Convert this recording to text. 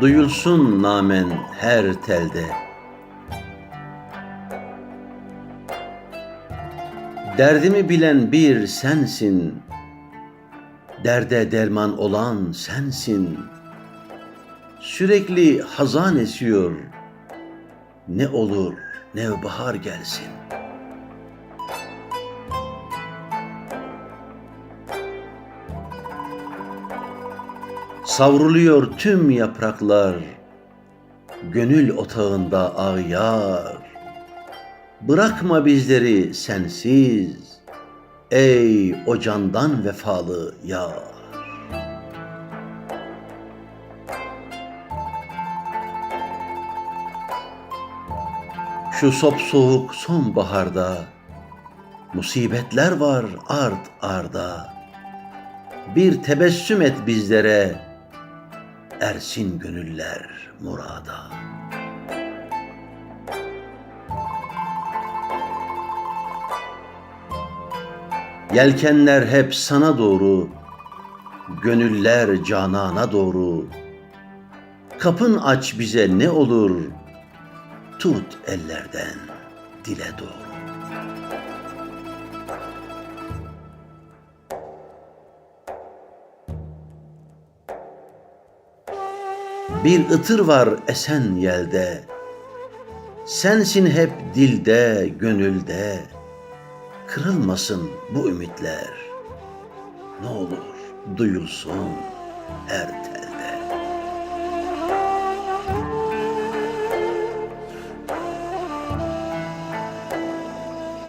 duyulsun namen her telde. Derdimi bilen bir sensin, derde derman olan sensin. Sürekli hazan esiyor, ne olur nevbahar gelsin. Savruluyor tüm yapraklar, gönül otağında ağyar. Bırakma bizleri sensiz, ey o candan vefalı yar. Şu sop soğuk sonbaharda musibetler var art arda. Bir tebessüm et bizlere ersin gönüller murada. Yelkenler hep sana doğru, gönüller canana doğru. Kapın aç bize ne olur, tut ellerden dile doğru. Bir ıtır var esen yelde, sensin hep dilde, gönülde. Kırılmasın bu ümitler, ne olur duyulsun er telde.